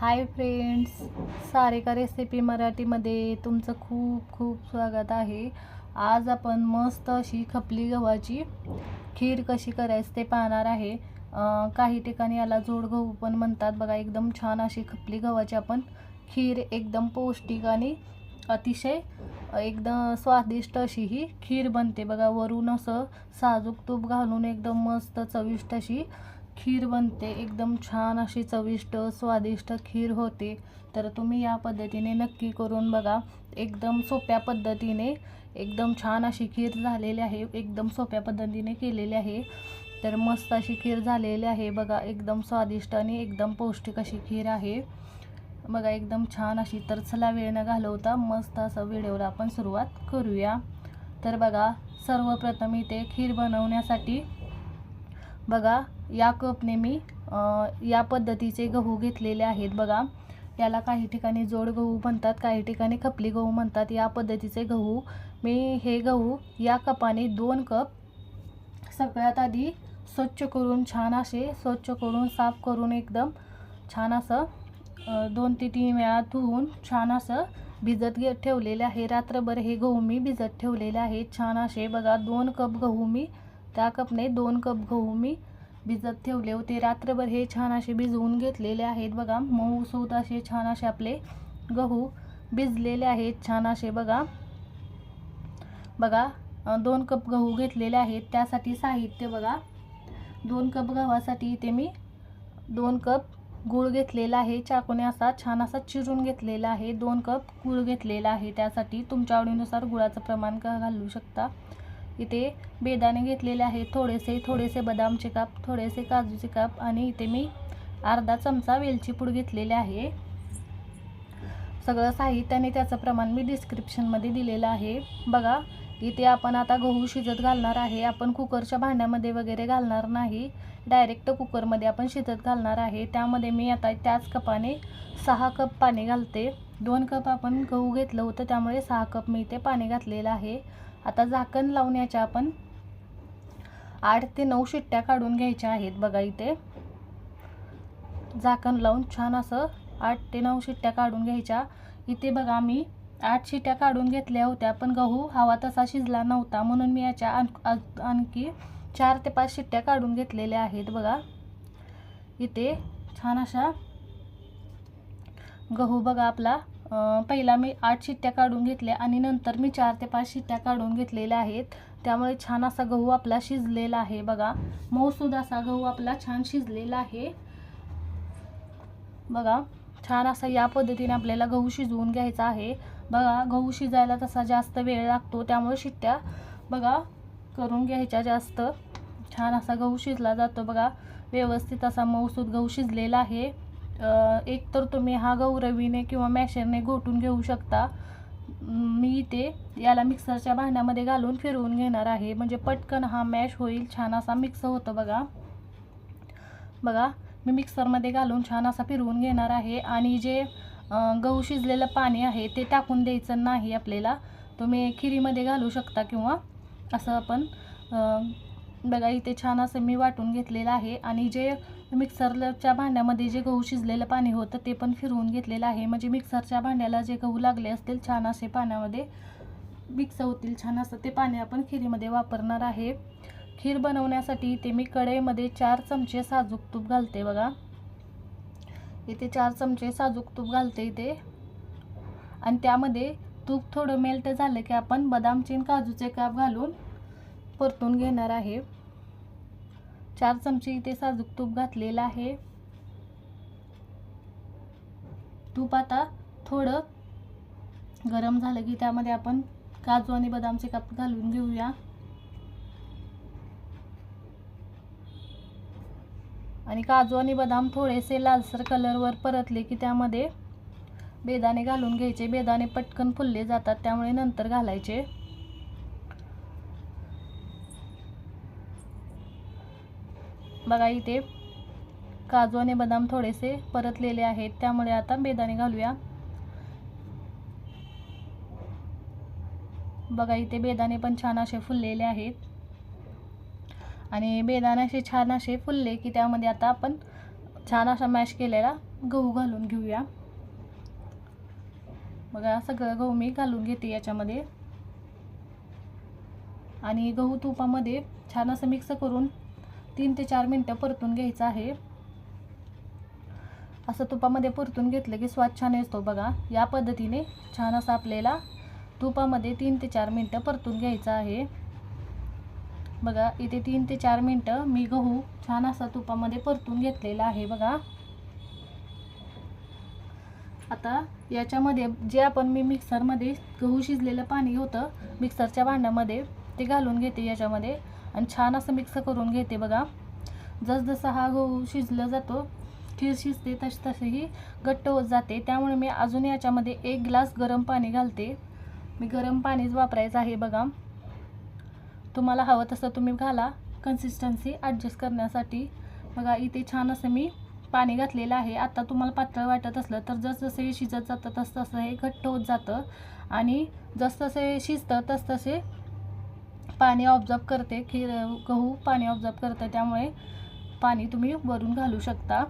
Hi friends Sarika recipe मराठीमध्ये तुमचं खूप खूप स्वागत आहे. आज आपण मस्त अशी खपली गव्हाची खीर कशी करायची ते पाहणार आहे. काही ठिकाणी याला जोड गहू पण म्हणतात बघा एकदम छान अशी खपली गव्हाची आपण खीर एकदम पौष्टिक आणि अतिशय एकदम स्वादिष्ट अशी ही खीर बनते. बघा वरून असं साजूक तूप घालून एकदम मस्त चविष्ट अशी खीर बनते. एकदम छान अशी चविष्ट स्वादिष्ट खीर होते. तर तुम्ही या पद्धतीने नक्की करून बघा. एकदम सोप्या पद्धतीने एकदम छान अशी खीर झालेली आहे. एकदम सोप्या पद्धतीने केलेली आहे. तर मस्त अशी खीर झालेली आहे. बघा एकदम स्वादिष्ट आणि एकदम पौष्टिक अशी खीर आहे. बघा एकदम छान अशी तर चला वेळ न घालवता मस्त असं व्हिडिओला आपण सुरुवात करूया. तर बघा सर्वप्रथम इथे खीर बनवण्यासाठी बघा या कपने मी या पद्धतीचे गहू घेतलेले आहेत बघा. याला काही ठिकाणी जोड गहू म्हणतात काही ठिकाणी खपली गहू म्हणतात. या पद्धतीचे गहू मी हे गहू या कपाने दोन कप सगळ्यात आधी स्वच्छ करून छान असे स्वच्छ करून साफ करून एकदम छान असं दोन ते तीन वेळा धुवून छान असं भिजत घे ठेवलेले आहे. रात्रभर हे गहू मी भिजत ठेवलेले आहेत. छान असे बघा दोन कप गहू मी त्या कपने दोन कप गहू मी भिजत ठेवले होते. रात्रभर हे छान असे भिजवून घेतलेले आहेत बघा. मऊ सूत असे छान असे आपले गहू भिजलेले आहेत. छान असे बघा. बघा दोन कप गहू घेतलेले आहेत. त्यासाठी साहित्य बघा. दोन कप गव्हासाठी इथे मी दोन कप गूळ घेतलेला आहे. चाकूने असा छान असा चिरून घेतलेला आहे. दोन कप गूळ घेतलेला आहे. त्यासाठी तुमच्या आवडीनुसार गुळाचं प्रमाण घालू शकता. इथे बेदाणे घेतलेले आहे थोडेसे थोडेसे बदामचे काप थोडेसे काजूचे काप आणि इथे मी अर्धा चमचा वेलची पूड घेतलेले आहे. सगळं साहित्य आणि त्याचं प्रमाण मी डिस्क्रिप्शनमध्ये दिलेलं आहे. बघा इथे आपण आता गहू शिजत घालणार आहे. आपण कुकरच्या भांड्यामध्ये वगैरे घालणार नाही. डायरेक्ट कुकरमध्ये आपण शिजत घालणार आहे. त्यामध्ये मी आता त्याच कपाने सहा कप पाणी घालते. दोन कप आपण गहू घेतलं होतं त्यामुळे सहा कप मी इथे पाणी घातलेलं आहे. आता झाकण लावण्याच्या आपण आठ ते नऊ शिट्ट्या काढून घ्यायच्या आहेत बघा इथे. झाकण लावून छान असं आठ ते नऊ शिट्ट्या काढून घ्यायच्या. इथे बघा मी आठ शिट्ट्या काढून घेतल्या होत्या पण गहू हवा तसा शिजला नव्हता म्हणून मी याच्या आण आणखी चार ते पाच शिट्ट्या काढून घेतलेल्या आहेत बघा. इथे छान अशा गहू बघा आपला पहिला मी आठ शिट्ट्या काढून घेतल्या आणि नंतर मी चार ते पाच शिट्ट्या काढून घेतलेल्या आहेत. त्यामुळे छान असा गहू आपला शिजलेला आहे बघा. मऊसूद असा गहू आपला छान शिजलेला आहे. बघा छान असा या पद्धतीने आपल्याला गहू शिजवून घ्यायचा आहे. बघा गहू शिजायला तसा जास्त वेळ लागतो त्यामुळे शिट्ट्या बघा करून घ्यायच्या जास्त. छान असा गहू शिजला जातो बघा. व्यवस्थित असा मऊसूद गहू शिजलेला आहे. एक तर तुम्ही हा गहू रवीने किंवा मॅशरने घोटून घेऊ शकता. मी इथे याला मिक्सरच्या भांड्यामध्ये घालून फिरवून घेणार आहे. म्हणजे पटकन हा मॅश होईल. छान असा मिक्स होतो बघा. बघा मी मिक्सरमध्ये घालून छान असा फिरवून घेणार आहे. आणि जे गहू शिजलेलं पाणी आहे ते टाकून द्यायचं नाही आपल्याला. तुम्ही खिरीमध्ये घालू शकता किंवा असं आपण बघा इथे छान असं मी वाटून घेतलेलं आहे. आणि जे मिक्सरच्या भांड्यामध्ये जे गहू शिजलेलं पाणी होतं ते पण फिरवून घेतलेलं आहे. म्हणजे मिक्सरच्या भांड्याला जे गहू लागले असतील छान असे पाण्यामध्ये मिक्स होतील छान असं ते पाणी आपण खिरीमध्ये वापरणार आहे. खीर बनवण्यासाठी इथे मी कढईमध्ये चार चमचे साजूक तूप घालते बघा. इथे चार चमचे साजूक तूप घालते इथे. आणि त्यामध्ये तूप थोडं मेल्ट झालं की आपण बदाम चीन काजूचे काप घालून परतून घेणार आहे. चार चमचे इथे साजूक तूप घातलेलं आहे. तूप आता थोडं गरम झालं की त्यामध्ये आपण काजू आणि बदामचे काप घालून घेऊया. आणि काजू आणि बदाम थोडेसे लालसर कलरवर परतले की त्यामध्ये बेदाणे घालून घ्यायचे. बेदाणे पटकन फुलले जातात त्यामुळे नंतर घालायचे. बघा इथे काजू आणि बदाम थोडेसे परतलेले आहेत. त्यामुळे आता बेदाणे घालूया. बघा इथे बेदाणे पण छान असे फुललेले आहेत. आणि बेदाणे असे छान असे फुलले की त्यामध्ये आता आपण छान असा मॅश केलेला गहू घालून घेऊया. बघा सगळं गहू मी घालून घेते याच्यामध्ये. आणि गहू तुपामध्ये छान असं मिक्स करून तीन ते चार मिनटं परतून घ्यायचं आहे. असं तुपामध्ये परतून घेतलं की स्वाद छान येतो बघा. या पद्धतीने छान असा आपल्याला तुपामध्ये तीन ते चार मिनटं परतून घ्यायचं आहे. बघा इथे तीन ते चार मिनटं मी गहू छान असा तुपामध्ये परतून घेतलेला आहे बघा. आता याच्यामध्ये जे आपण मी मिक्सरमध्ये गहू शिजलेलं पाणी होतं मिक्सरच्या भांड्यामध्ये ते घालून घेते याच्यामध्ये. आणि छान असं मिक्स करून घेते बघा. जसजसा हा गहू शिजला जातो खीर शिजते तशी तसेही घट्ट होत जाते. त्यामुळे मी अजून याच्यामध्ये एक ग्लास गरम पाणी घालते. मी गरम पाणीच वापरायचं आहे बघा. तुम्हाला हवं तसं तुम्ही घाला. कन्सिस्टन्सी ॲडजस्ट करण्यासाठी. बघा इथे छान असं मी पाणी घातलेलं आहे. आता तुम्हाला पातळ वाटत असलं तर जसजसे हे शिजत जातं तसतसं हे घट्ट होत जातं. आणि जसजसे हे शिजतं तसतसे पाणी ऑब्झर्व करते खीर गहू पाणी ऑब्झर्व करतं त्यामुळे पाणी तुम्ही वरून घालू शकता.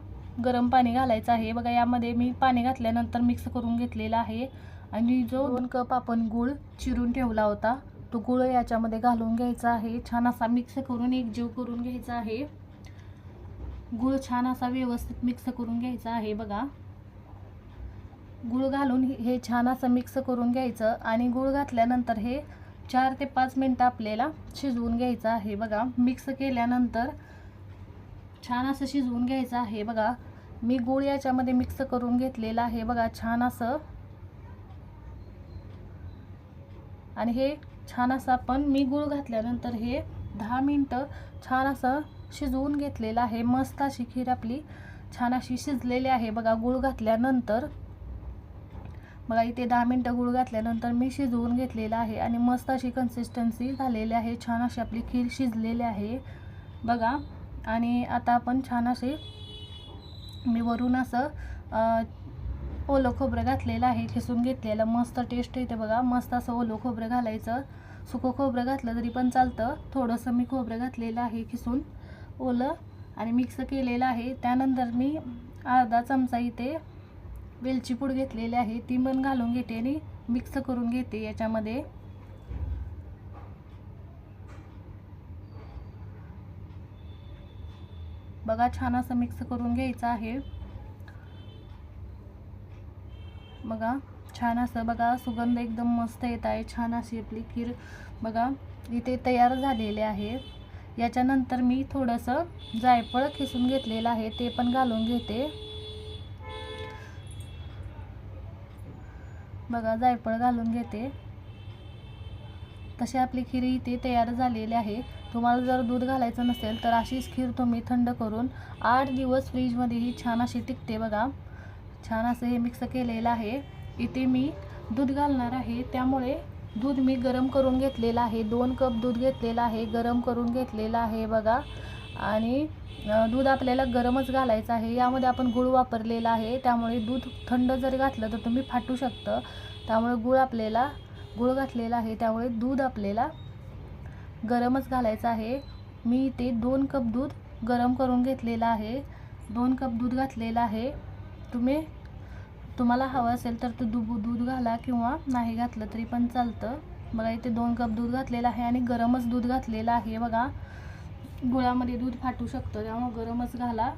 गरम पाणी घालायचं आहे. बघा यामध्ये मी पाणी घातल्यानंतर मिक्स करून घेतलेला आहे. आणि जो दोन कप आपण गूळ चिरून ठेवला होता तो गूळ याच्यामध्ये घालून घ्यायचा आहे. छान असा मिक्स करून एकजीव करून घ्यायचा आहे. गूळ छान असा व्यवस्थित मिक्स करून घ्यायचा आहे. बघा. गूळ घालून हे- हे छान असं मिक्स करून घ्यायचं. आणि गूळ घातल्यानंतर हे चार ते पाच मिनटं आपल्याला शिजवून घ्यायचं आहे. बघा मिक्स केल्यानंतर छान असं शिजवून घ्यायचं आहे. बघा मी गूळ याच्यामध्ये मिक्स करून घेतलेलं आहे. बघा छान असं. आणि हे छान असं आपण मी गूळ घातल्यानंतर हे दहा मिनटं छान असं शिजवून घेतलेलं आहे. मस्त अशी खीर आपली छान अशी शिजलेली आहे. बघा गूळ घातल्यानंतर बघा इथे दहा मिनटं गूळ घातल्यानंतर मी शिजवून घेतलेलं आहे आणि मस्त अशी कन्सिस्टन्सी झालेली आहे. छान अशी आपली खीर शिजलेली आहे. बघा. आणि आता आपण छान असे मी वरून असं ओलं खोबरं घातलेलं आहे खिसून घेतलेलं. मस्त टेस्ट येते बघा. मस्त असं ओलं खोबरं घालायचं. सुकं खोबरं घातलं तरी पण चालतं. थोडंसं मी खोबरं घातलेलं आहे खिसून. ओलं. आणि मिक्स केलेलं आहे. त्यानंतर मी अर्धा चमचा इथे वेलची पूड घेतलेली आहे. ती पण घालून घेते आणि मिक्स करून घेते याच्यामध्ये. बघा छान असं मिक्स करून घ्यायचं आहे. बघा छान असं बघा सुगंध एकदम मस्त येत आहे. छान अशी आपली खीर बघा इथे तयार झालेले आहे. याच्यानंतर मी थोडंसं जायफळ खिसून घेतलेलं आहे. ते पण घालून घेते. बघा जायफळ घालून घेते. तशी आपली खीर इथे तयार झालेली आहे. तुम्हाला जर दूध घालायचं नसेल तर अशीच खीर तुम्ही थंड करून आठ दिवस फ्रीजमध्येही छान अशी टिकते बघा. छान असं हे मिक्स केलेलं आहे. इथे मी दूध घालणार आहे. त्यामुळे दूध मी गरम करून घेतलेलं आहे. दोन कप दूध घेतलेलं आहे. गरम करून घेतलेलं आहे बघा. आणि दूध आपल्याला गरमच घालायचं आहे. यामध्ये आपण गूळ वापरलेला आहे. त्यामुळे दूध थंड जर घातलं तर तुम्ही फाटू शकतं. त्यामुळे गूळ आपल्याला गूळ घातलेला आहे. त्यामुळे दूध आपल्याला गरमच घालायचं आहे. मी इथे दोन कप दूध गरम करून घेतलेलं आहे. दोन कप दूध घातलेलं आहे. तुम्ही तुम्हाला हवं असेल तर तो दूध दूध घाला किंवा नाही घातलं तरी पण चालतं. बघा इथे दोन कप दूध घातलेलं आहे आणि गरमच दूध घातलेलं आहे. बघा गुळामध्ये दूध फाटू शकतं त्यामुळे गरमच घाला.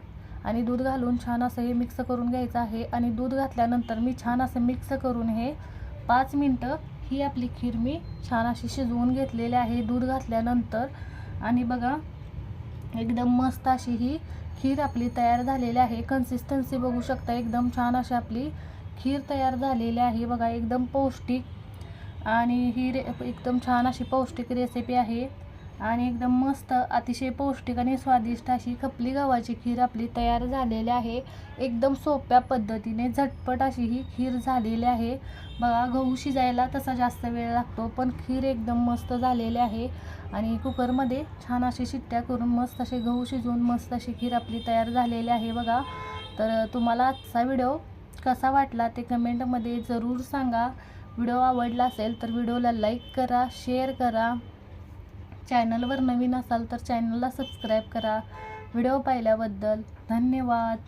आणि दूध घालून छान असं हे मिक्स करून घ्यायचं आहे. आणि दूध घातल्यानंतर मी छान असं मिक्स करून हे पाच मिनटं ही आपली खीर मी छान अशी शिजवून घेतलेली आहे. दूध घातल्यानंतर आणि बघा एकदम मस्त अशी ही खीर आपली तयार झालेली आहे. कन्सिस्टन्सी बघू शकता एकदम छान अशी आपली खीर तयार झालेली आहे. बघा एकदम पौष्टिक आणि ही रे एकदम छान अशी पौष्टिक रेसिपी आहे. आणि एकदम मस्त अतिशय पौष्टिक आणि स्वादिष्ट अशी खपली गव्हाची खीर आपली तयार झालेली आहे. एकदम सोप्या पद्धतीने झटपट अशी ही खीर झालेली आहे. बघा गहू शिजायला तसा जास्त वेळ लागतो पण खीर एकदम मस्त झालेली आहे. आणि कुकरमध्ये छान अशी शिट्ट्या करून मस्त असे गहू शिजवून मस्त अशी खीर आपली तयार झालेली आहे बघा. तर तुम्हाला आजचा व्हिडिओ कसा वाटला ते कमेंटमध्ये जरूर सांगा. व्हिडिओ आवडला असेल तर व्हिडिओला लाईक करा शेअर करा. चॅनलवर नवीन असाल तर चॅनलला सबस्क्राईब करा. व्हिडिओ पाहिल्याबद्दल धन्यवाद.